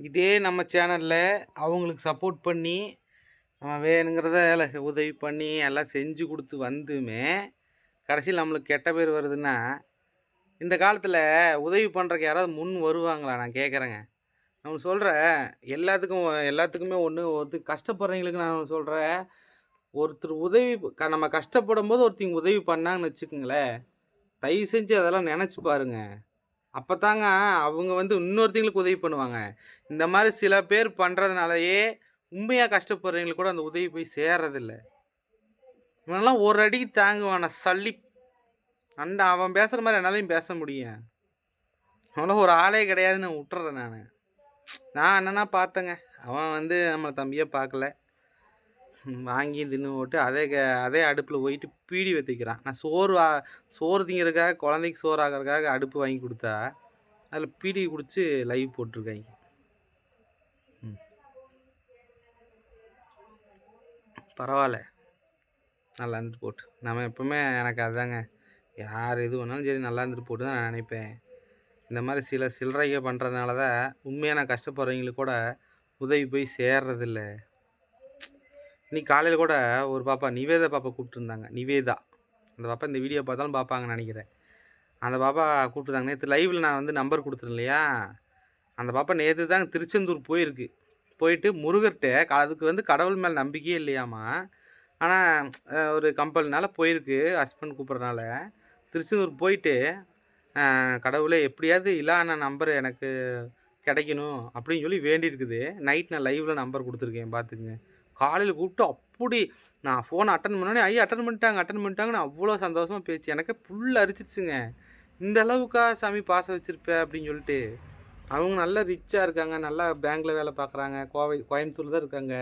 இதே நம்ம சேனலில் அவங்களுக்கு சப்போர்ட் பண்ணி நம்ம வேணுங்கிறத உதவி பண்ணி எல்லாம் செஞ்சு கொடுத்து வந்துமே கடைசியில் நம்மளுக்கு கெட்ட பேர் வருதுன்னா இந்த காலத்தில் உதவி பண்ணுறக்கு யாராவது முன் வருவாங்களா? நான் கேட்குறேங்க நான் சொல்கிறேன் எல்லாத்துக்கும் எல்லாத்துக்குமே ஒன்று ஒருத்தர் கஷ்டப்படுறவங்களுக்கு நான் சொல்கிறேன் ஒருத்தர் உதவி க- நம்ம கஷ்டப்படும் போது ஒருத்தங்க உதவி பண்ணாங்கன்னு வச்சுக்கோங்களேன் தயவு செஞ்சு அதெல்லாம் நினச்சி பாருங்கள் அப்போ தாங்க அவங்க வந்து இன்னொருத்தங்களுக்கு உதவி பண்ணுவாங்க. இந்த மாதிரி சில பேர் பண்ணுறதுனாலயே உண்மையாக கஷ்டப்படுறவங்களுக்கு கூட அந்த உதவி போய் சேர்றதில்ல. இவனெல்லாம் ஒரு அடிக்கு தாங்குவான சல்லி. அந்த அவன் பேசுகிற மாதிரி என்னாலையும் பேச முடியும். அவனால் ஒரு ஆளே கிடையாதுன்னு விட்டுறேன் நான். நான் என்னென்னா பார்த்தேங்க அவன் வந்து நம்மளை தம்பியே பார்க்கல. வாங்கி தின்னு போட்டு அதே க- அதே அடுப்பில் போயிட்டு பீடி வத்திக்கிறான். நான் சோறு வா- சோறு திங்கிறதுக்காக குழந்தைக்கு சோறு ஆகிறதுக்காக அடுப்பு வாங்கி கொடுத்தா அதில் பீடி குடித்து லைவ் போட்டிருக்காங்க. ம். பரவாயில்ல. நல்லா இருந்துட்டு போட்டு. நம்ம எப்பவுமே எனக்கு அதுதாங்க யார் எது பண்ணாலும் சரி நல்லா இருந்துட்டு போட்டு தான் நான் நினைப்பேன். இந்த மாதிரி சில சில்லறைக பண்ணுறதுனால தான் உண்மையான கஷ்டப்படுறவங்களுக்கு கூட உதவி போய் சேர்றதில்லை. இன்னைக்கு காலையில் கூட ஒரு பாப்பா நிவேதா பாப்பா கூப்பிட்டுருந்தாங்க. நிவேதா. அந்த பாப்பா இந்த வீடியோ பார்த்தாலும் பார்ப்பாங்கன்னு நினைக்கிறேன். அந்த பாப்பா கூப்பிட்டுருந்தாங்க. நேற்று லைவில் நான் வந்து நம்பர் கொடுத்துருந்தேன் இல்லையா? அந்த பாப்பா நேற்று தான் திருச்செந்தூர் போயிருக்கு. போயிட்டு முருகர்கிட்ட க- அதுக்கு வந்து கடவுள் மேலே நம்பிக்கையே இல்லையாமா? ஆனால் ஒரு கம்பல்னால போயிருக்கு ஹஸ்பண்ட் கூப்பிட்றனால திருச்செந்தூர் போயிட்டு கடவுளே எப்படியாவது இல்லான நம்பர் எனக்கு கிடைக்கணும் அப்படின்னு சொல்லி வேண்டியிருக்குது. நைட் நான் லைவில் நம்பர் கொடுத்துருக்கேன் பார்த்துக்குங்க. காலையில் கூப்பிட்டு அப்படி நான் ஃபோனை அட்டன் பண்ணோடனே ஐயா அட்டன் பண்ணிட்டாங்க அட்டன் பண்ணிட்டாங்கன்னு அவ்வளோ சந்தோஷமாக பேச்சு. எனக்கு புல் அரிச்சிருச்சுங்க இந்த அளவுக்கா சாமி பாசம் வச்சுருப்ப? அப்படின்னு சொல்லிட்டு. அவங்க நல்லா ரிச்சாக இருக்காங்க. நல்லா பேங்க்கில் வேலை பார்க்குறாங்க கோவை கோயம்புத்தூர் தான் இருக்காங்க.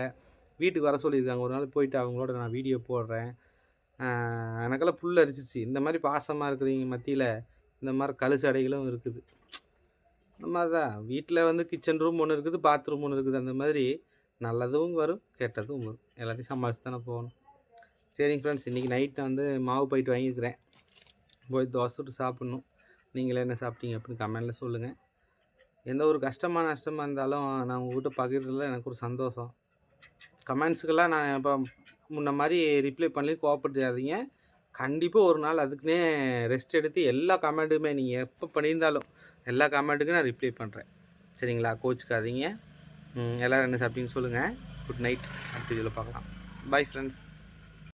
வீட்டுக்கு வர சொல்லியிருக்காங்க. ஒரு நாள் போயிட்டு அவங்களோட நான் வீடியோ போடுறேன். எனக்கெல்லாம் புல் அரிச்சிச்சு இந்த மாதிரி பாசமாக இருக்கிறீங்க மத்தியில். இந்த மாதிரி கழுசடைகளும் இருக்குது. இந்த மாதிரி தான். வீட்டில் வந்து கிச்சன் ரூம் ஒன்று இருக்குது பாத்ரூம் ஒன்று இருக்குது. அந்த மாதிரி நல்லதும் வரும் கெட்டதும் வரும். எல்லாத்தையும் சமாளித்து தானே போகணும். சரிங்க ஃப்ரெண்ட்ஸ் இன்றைக்கி நைட்டு வந்து மாவு போயிட்டு வாங்கியிருக்கிறேன். போய் தோசை சுட்டு சாப்பிட்ணும். நீங்களே என்ன சாப்பிட்டீங்க அப்படின்னு கமெண்டில் சொல்லுங்கள் எந்த ஒரு கஷ்டமான நஷ்டமாக இருந்தாலும் நான் உங்கள்கிட்ட பகிர்றதுல எனக்கு ஒரு சந்தோஷம். கமெண்ட்ஸுக்கெல்லாம் நான் இப்போ முன்ன மாதிரி ரிப்ளை பண்ணி கோவப்படுத்தாதீங்க. கண்டிப்பாக ஒரு நாள் அதுக்குன்னே ரெஸ்ட் எடுத்து எல்லா கமெண்ட்டுமே நீங்கள் எப்போ பண்ணியிருந்தாலும் எல்லா கமெண்ட்டுக்கும் நான் ரிப்ளை பண்ணுறேன் சரிங்களா? கோச்சுக்காதீங்க. எல்லோரும் என்ன சாப்பிட்டீங்கன்னு சொல்லுங்கள் குட் நைட் அடுத்த வீடியோவில் பார்க்கலாம். Bye friends